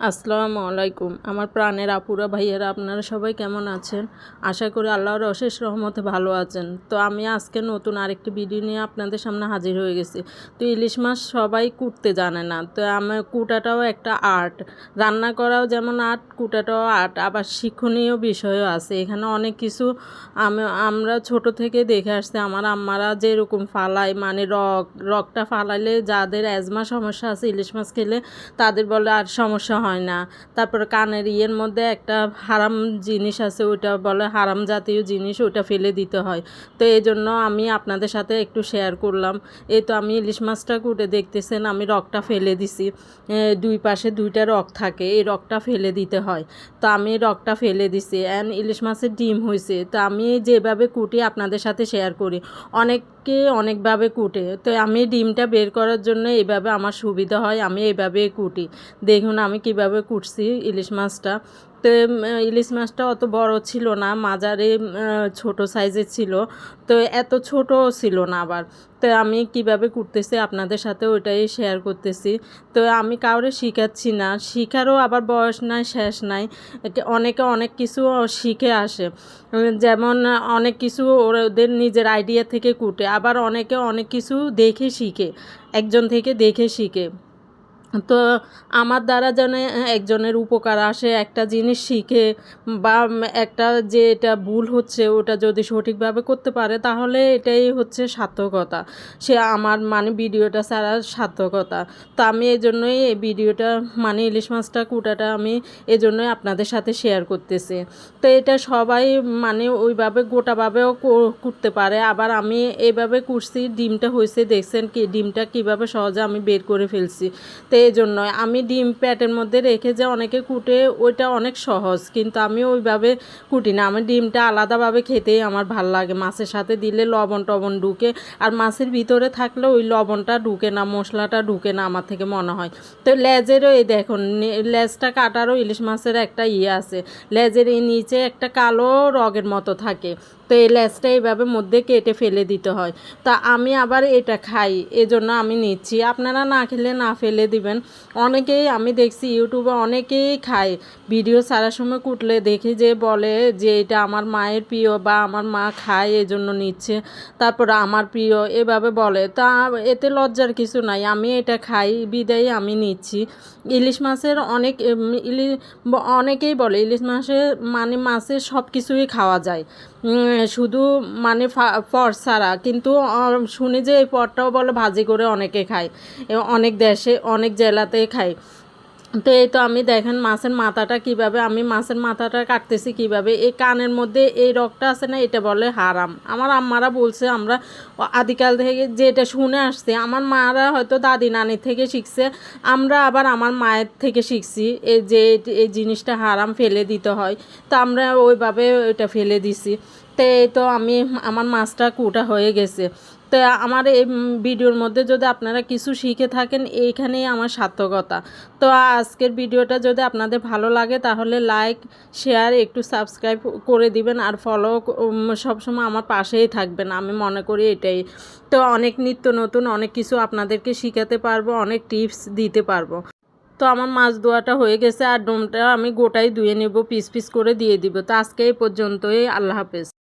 আসসালামু আলাইকুম। আমার প্রাণের আপুরা ভাইয়েরা, আপনারা সবাই কেমন আছেন? আশা করি আল্লাহর অশেষ রহমতে ভালো আছেন। তো আমি আজকে নতুন আরেকটি ভিডিও নিয়ে আপনাদের সামনে হাজির হয়ে গেছি। তো ইলিশ মাছ সবাই কুটতে জানে না। তো আমার কুটাটাও একটা আর্ট। রান্না করাও যেমন আর্ট, কুটাটাও আর্ট। আবার শিক্ষণীয় বিষয়ও আছে। এখানে অনেক কিছু আমি, আমরা ছোট থেকে দেখে আসছি। আমার আম্মারা যেরকম ফালায় মানে রক, রকটা ফালাইলে যাদের অ্যাজমা সমস্যা আছে, ইলিশ মাছ খেলে তাদের বলে আর সমস্যা হয় না। তারপর কানের ইয়ের মধ্যে একটা হারাম জিনিস আছে, ওইটা বলে হারাম জাতীয় জিনিস, ওইটা ফেলে দিতে হয়। তো এই জন্য আমি আপনাদের সাথে একটু শেয়ার করলাম। এই তো আমি ইলিশ মাছটা কুটে দেখতেছেন, আমি রকটা ফেলে দিছি। দুই পাশে দুইটা রক থাকে, এই রকটা ফেলে দিতে হয়। তো আমি রকটা ফেলে দিছি অ্যান্ড ইলিশ মাছের ডিম হয়েছে তো আমি যেভাবে কুটি আপনাদের সাথে শেয়ার করি অনেক অনেককে অনেকভাবে কুটে। তো আমি ডিমটা বের করার জন্য এইভাবে আমার সুবিধা হয়, আমি এইভাবে কুটি। দেখুন আমি কীভাবে কুটছি ইলিশ মাছটা। তো ইলিশ মাছটা অত বড় ছিল না মাজারে ছোট সাইজের ছিল। তো, এত ছোট ছিল না আবার। তো, আমি কীভাবে করতেছি আপনাদের সাথে ওইটাই শেয়ার করতেছি। তো, আমি কাউরে শিখাচ্ছি না। শিখারও আবার বয়স নাই, শেষ নাই। অনেকে অনেক কিছু শিখে আসে। যেমন অনেক কিছু ওদের নিজের আইডিয়া থেকে কুটে। আবার অনেকে অনেক কিছু দেখে শিখে। একজন থেকে দেখে শিখে। তো আমার দ্বারা যেন একজনের উপকার আসে, একটা জিনিস শিখে বা একটা যে এটা ভুল হচ্ছে ওটা যদি সঠিকভাবে করতে পারে, তাহলে এটাই হচ্ছে সার্থকতা। সে আমার মানে ভিডিওটা ছাড়া সার্থকতা। তো আমি এই জন্যই এই ভিডিওটা মানে ইলিশ মাছটা, কুটাটা আমি এই জন্যই আপনাদের সাথে শেয়ার করতেছি। তো এটা সবাই মানে ওইভাবে গোটাভাবেও করতে পারে। আবার আমি এইভাবে করছি, ডিমটা হয়েছে, দেখছেন কি, ডিমটা কীভাবে সহজে আমি বের করে ফেলছি। তো এই জন্য আমি ডিম প্যাটের মধ্যে রেখে যে অনেকে কুটে, ওইটা অনেক সহজ। কিন্তু আমি ওইভাবে কুটি না। আমি ডিমটা আলাদাভাবে খেতেই আমার ভালো লাগে। মাছের সাথে দিলে লবণ টবণ ঢুকে, আর মাছের ভিতরে থাকলে ওই লবণটা ঢুকে না, মশলাটা ঢুকে না আমার থেকে মনে হয়। তো লেজেরও এই দেখুন লেজটা কাটারও ইলিশ মাছের একটা ইয়ে আছে। লেজের এই নিচে একটা কালো রগের মতো থাকে। তো এই লেজটা এইভাবে মধ্যে কেটে ফেলে দিতে হয়। তা আমি আবার এটা খাই, এজন্য আমি নিচ্ছি। আপনারা না খেলে না ফেলে দিবেন। অনেকেই আমি দেখছি ইউটিউবে অনেকেই খায়। ভিডিও সারা সময় কুটলে দেখি যে বলে যে এটা আমার মায়ের প্রিয় বা আমার মা খায়, এজন্য নিচ্ছে। তারপর আমার প্রিয় এভাবে বলে। তা এতে লজ্জার কিছু নাই, আমি এটা খাই, বিদায় আমি নিচ্ছি। ইলিশ মাছের অনেক ইলিশ অনেকেই বলে ইলিশ মাছের মানে মাছের সব কিছুই খাওয়া যায়। শুধু মানে ফা- পর ছাড়া। কিন্তু শুনে শুনি যে এই পরটাও বলে ভাজি করে অনেকে খায়। অনেক দেশে, অনেক জেলাতে খায়। তো এই তো আমি দেখেন মাছের মাথাটা কীভাবে, আমি মাছের মাথাটা কাটতেছি কীভাবে, এই কানের মধ্যে এই রগটা আছে না, এটা বলে হারাম। আমার আম্মারা বলছে, আমরা আদিকাল থেকে যেটা শুনে আসছে, আমার মারা হয়তো দাদি নানি থেকে শিখছে, আমরা আবার আমার মায়ের থেকে শিখছি এই যে এই জিনিসটা হারাম, ফেলে দিতে হয়। তো আমরা ওইভাবে ওইটা ফেলে দিছি। তো এই তো আমি, আমার মাছটা কুটা হয়ে গেছে। তো আমার এই ভিডিওর মধ্যে যদি আপনারা কিছু শিখে থাকেন, এইখানেই আমার সার্থকতা। তো আজকের ভিডিওটা যদি আপনাদের ভালো লাগে, তাহলে লাইক, শেয়ার, একটু সাবস্ক্রাইব করে দিবেন আর ফলো সবসময় আমার পাশেই থাকবেন। আমি মনে করি এটাই। তো অনেক নিত্য নতুন অনেক কিছু আপনাদেরকে শিখাতে পারব, অনেক টিপস দিতে পারব। তো আমার মাছ ধোয়াটা হয়ে গেছে আর ডোমটা আমি গোটাই ধুয়ে নেব, পিস পিস করে দিয়ে দিব। তো আজকে এই পর্যন্তই। আল্লাহ হাফেজ।